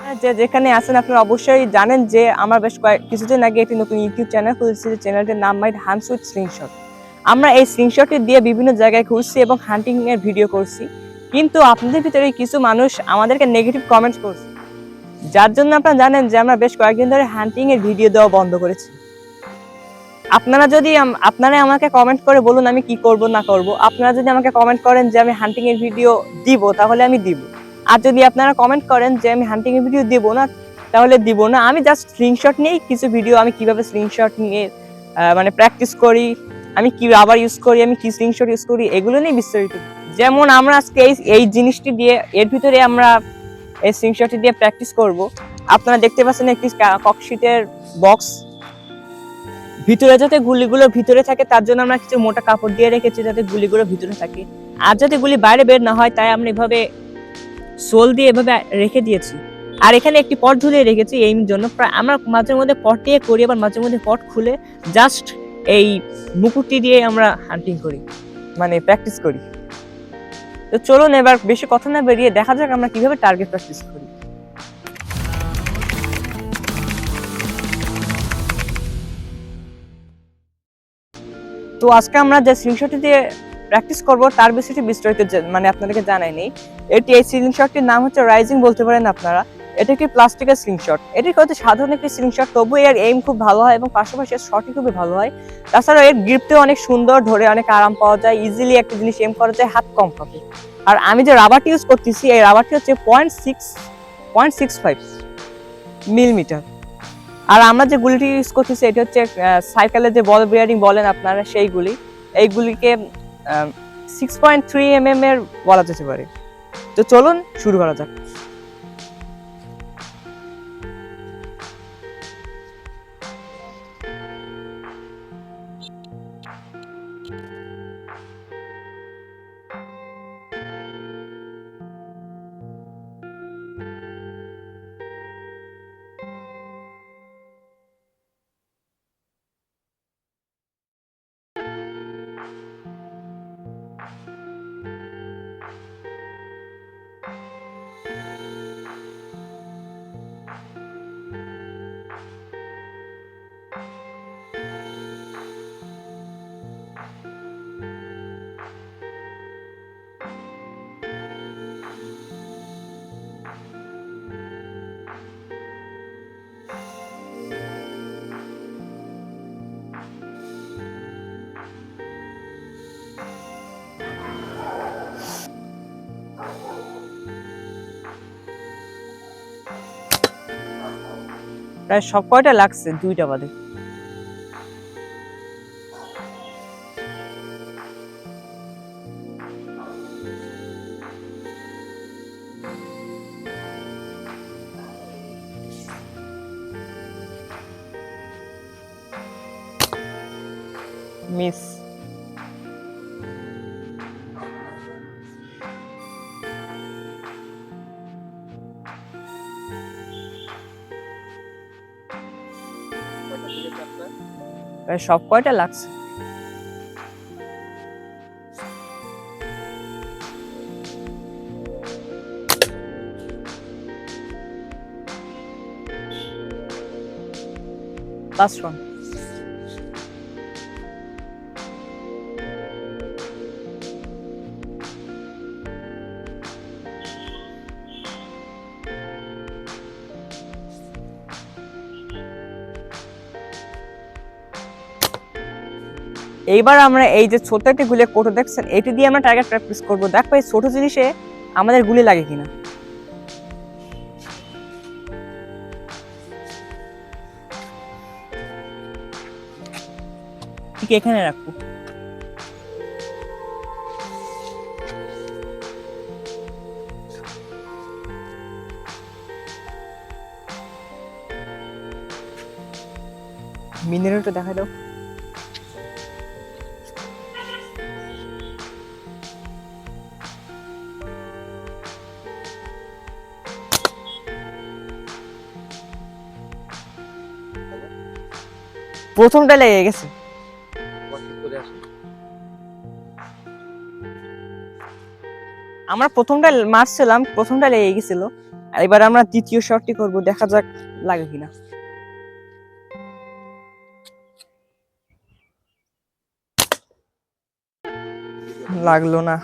হ্যাঁ, যে যেখানে আছেন আপনারা অবশ্যই জানেন যে আমার বেশ কয়েক কিছুদিন আগে একটি নতুন ইউটিউব চ্যানেল খুলেছি যে চ্যানেলটির নাম মাই হ্যান্ডস উইথ স্ক্রিনশট আমরা এই স্ক্রিনশটটি দিয়ে বিভিন্ন জায়গায় ঘুরছি এবং হান্টিং এর ভিডিও করছি। কিন্তু আপনাদের ভিতরে কিছু মানুষ আমাদেরকে নেগেটিভ কমেন্টস করছে। যার জন্য আপনারা জানেন যে আমরা বেশ কয়েকদিন ধরে হান্টিং এর ভিডিও দেওয়া বন্ধ করেছি। আপনারা যদি আপনারা আমাকে কমেন্ট করে বলুন আমি কি করব, না করব। আপনারা যদি আমাকে কমেন্ট করেন যে আমি হান্টিং এর ভিডিও দিব, তাহলে আমি দিব। আর যদি আপনারা কমেন্ট করেন যে আমি হান্টিং এর ভিডিও দিব না, তাহলে দিব না। আমি জাস্ট স্ক্রিনশট নিয়েই কিছু ভিডিও আমি কীভাবে স্ক্রিনশট নিয়ে মানে প্র্যাকটিস করি, আমি কি আবার ইউজ করি, আমি কি স্ক্রিনশট ইউজ করি, এগুলো নিয়ে বিস্তারিত। যেমন আমরা আজকে এই এই জিনিসটি দিয়ে, এর ভিতরে আমরা এই স্ক্রিনশটটি দিয়ে প্র্যাকটিস করব। আপনারা দেখতে পাচ্ছেন একটি ককশিটের বক্স ভিতরে যাতে গুলিগুলো ভিতরে থাকে, তার জন্য আমরা কিছু মোটা কাপড় দিয়ে রেখেছি যাতে গুলিগুলো ভিতরে থাকে। আর যাতে গুলি বাইরে বের না হয়, তাই আমরা এভাবে সোল দিয়ে এভাবে রেখে দিয়েছি। আর এখানে একটি পট ঝুলিয়ে রেখেছি এই জন্য। প্রায় আমরা মাঝে মধ্যে পট দিয়ে করি, আবার মাঝে মধ্যে পট খুলে জাস্ট এই মুকুটটি দিয়ে আমরা হান্টিং করি মানে প্র্যাকটিস করি। তো চলুন এবার বেশি কথা না বেরিয়ে দেখা যাক আমরা কীভাবে টার্গেট প্র্যাকটিস করি। তো আজকে আমরা যে স্ক্রিনশটটি দিয়ে প্র্যাকটিস করব, তার বিষয়টি বিস্তারিত মানে আপনাদেরকে জানাই নেই এটি এই স্ক্রিনশটটির নাম হচ্ছে রাইজিং বলতে পারেন আপনারা। এটা একটি প্লাস্টিকের স্ক্রিনশট এটি হয়তো সাধারণ একটি স্ক্রিনশট তবু এর এইম খুব ভালো হয় এবং পাশাপাশি এর শটই খুবই ভালো হয়। তাছাড়া এর গ্রিপতেও অনেক সুন্দর, ধরে অনেক আরাম পাওয়া যায় ইজিলি একটা জিনিস এম করা যায় হাত কম পাবে আর আমি যে রাবারটি ইউজ করতেছি, এই রাবারটি হচ্ছে point six point six five millimetre আর আমরা যে গুলিটি ইউজ করতেছি এটা হচ্ছে সাইকেলের যে বল বিয়ারিং বলেন আপনারা, সেই গুলি। এইগুলিকে six point three M M এর বলা যেতে পারে। তো চলুন, শুরু করা যাক। প্রায় সব কয়টা লাগছে? দুইটা বাদে। মিস। প্রায় সব কয়টা লাগছে লাস্ট ওয়ান এইবার আমরা এই যে ছোট একটা গুলি কোটো, দেখছেন? এটি দিয়ে আমরা টার্গেট প্র্যাকটিস করব। দেখো এই ছোট জিনিসে আমাদের গুলি লাগে কিনা। ঠিক এখানে রাখব। মিনারেলটা দেখা দাও। প্রথমটা লেগে গেছে। আমরা প্রথমটা মারছিলাম প্রথমটা লেগে গেছিল। আর এবার আমরা দ্বিতীয় শটটি করব, দেখা যাক লাগে কিনা। লাগল না।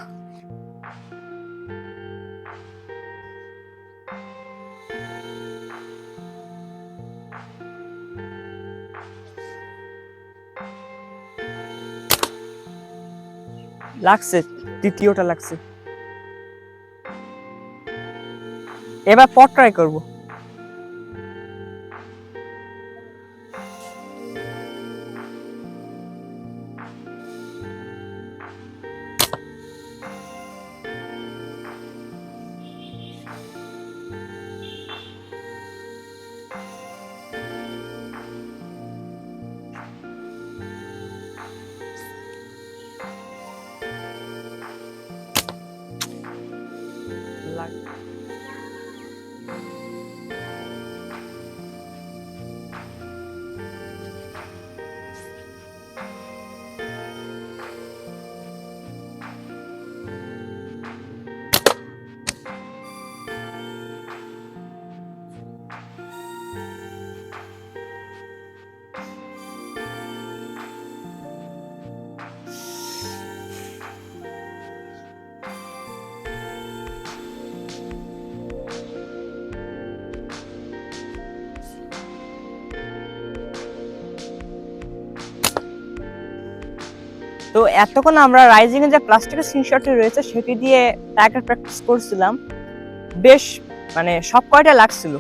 লাগছে তৃতীয়টা লাগছে। এবার পট ট্রাই করব। লাগ তো এতক্ষণ আমরা রাইজিং এর যে প্লাস্টিকের স্ক্রিনশটটি রয়েছে, সেটি দিয়ে টাইগার প্র্যাকটিস করছিলাম। বেশ মানে সব কয়টা লাগছিল?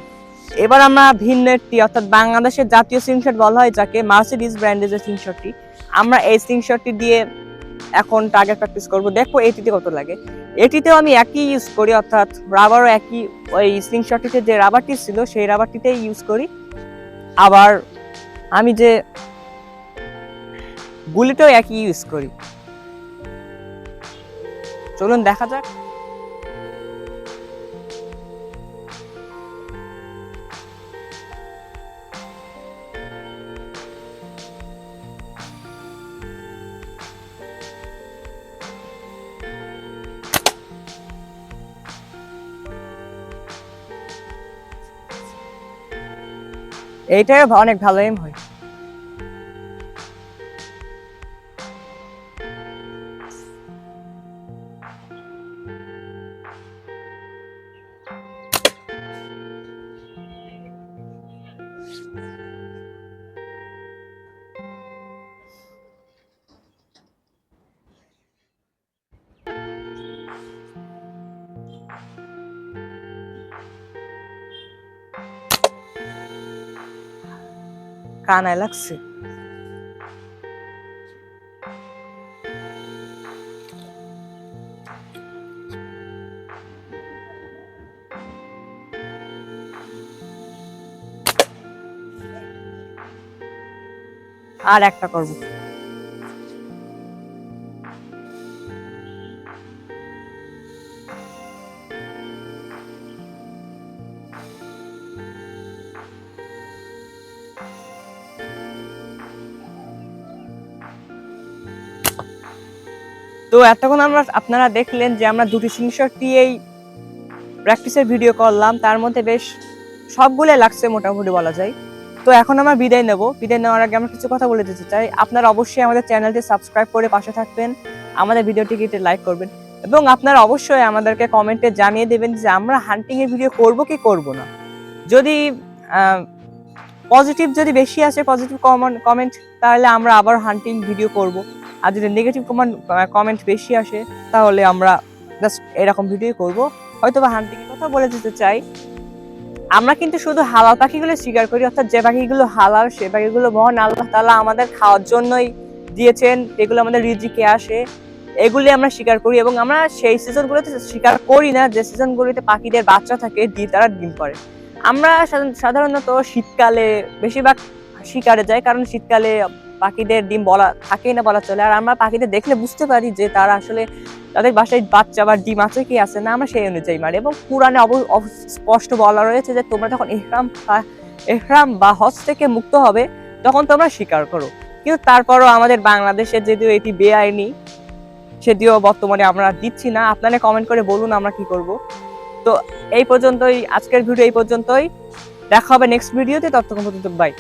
এবার আমরা ভিন্ন একটি, অর্থাৎ বাংলাদেশের জাতীয় স্ক্রিনশট বলা হয়, যাকে মার্সিডিজ ব্র্যান্ডের যে স্ক্রিনশটটি আমরা এই স্ক্রিনশটটি দিয়ে এখন টার্গেট প্র্যাকটিস করব। দেখব এটিতে কত লাগে। এটিতেও আমি একই ইউজ করি, অর্থাৎ রাবারও একই, ওই স্ক্রিনশটটিতে যে রাবারটি ছিল, সেই রাবারটিতেই ইউজ করি। আবার আমি যে গুলিটাও একই ইউজ করি। চলুন দেখা যাক। এইটাই অনেক ভালো এম হয়। কানায় লাগছে। আর একটা করব। তো এতক্ষণ আমরা, আপনারা দেখলেন যে আমরা দুটি স্ক্রিনশট দিয়েই প্র্যাকটিসের ভিডিও করলাম। তার মধ্যে বেশ সবগুলো লাগছে মোটামুটি বলা যায়। তো এখন আমরা বিদায় নেব। বিদায় নেওয়ার আগে আমরা কিছু কথা বলে দিতে চাই। আপনারা অবশ্যই আমাদের চ্যানেলটি সাবস্ক্রাইব করে পাশে থাকবেন। আমাদের ভিডিওটিকে লাইক করবেন। এবং আপনারা অবশ্যই আমাদেরকে কমেন্টে জানিয়ে দেবেন যে আমরা হান্টিংয়ের ভিডিও করব কি করব না। যদি পজিটিভ যদি বেশি আসে পজিটিভ কমেন্ট তাহলে আমরা আবার হান্টিং ভিডিও করব। আর যদি নেগেটিভ কমেন্ট কমেন্ট বেশি আসে, তাহলে আমরা জাস্ট এরকম ভিডিও করব। হয়তো বা হান্টিং কথা বলে দিতে চাই। আমরা কিন্তু শুধু হালাল পাখিগুলো শিকার করি, অর্থাৎ যে পাখিগুলো হালাল, সে পাখিগুলো মহান আল্লাহ তালা আমাদের খাওয়ার জন্যই দিয়েছেন। এগুলো আমাদের রিজিকে আসে। এগুলি আমরা স্বীকার করি এবং আমরা সেই সিজনগুলোতে স্বীকার করি না। যে সিজনগুলিতে পাখিদের বাচ্চা থাকে দি তারা ডিম করে আমরা সাধারণ- সাধারণত শীতকালে বেশিরভাগ শিকারে যাই, কারণ শীতকালে পাখিদের ডিম বলা থাকেই না, বলা চলে। আর আমরা পাখিদের দেখলে বুঝতে পারি যে তারা আসলে তাদের বাসায় বাচ্চা বা ডিম আছে কি আছে না, আমরা সেই অনুযায়ী মারি। এবং পুরাণে অব স্পষ্ট বলা রয়েছে যে তোমরা যখন এহরাম বা- এহরাম বা হজ থেকে মুক্ত হবে, তখন তোমরা শিকার করো। কিন্তু তারপরও আমাদের বাংলাদেশে যদিও এটি বেআইনি, সেটিও বর্তমানে আমরা দিচ্ছি না। আপনারা কমেন্ট করে বলুন আমরা কি করব। তো এই পর্যন্তই আজকের ভিডিও এই পর্যন্তই। দেখা হবে নেক্সট ভিডিওতে ততক্ষণ পর্যন্ত বাই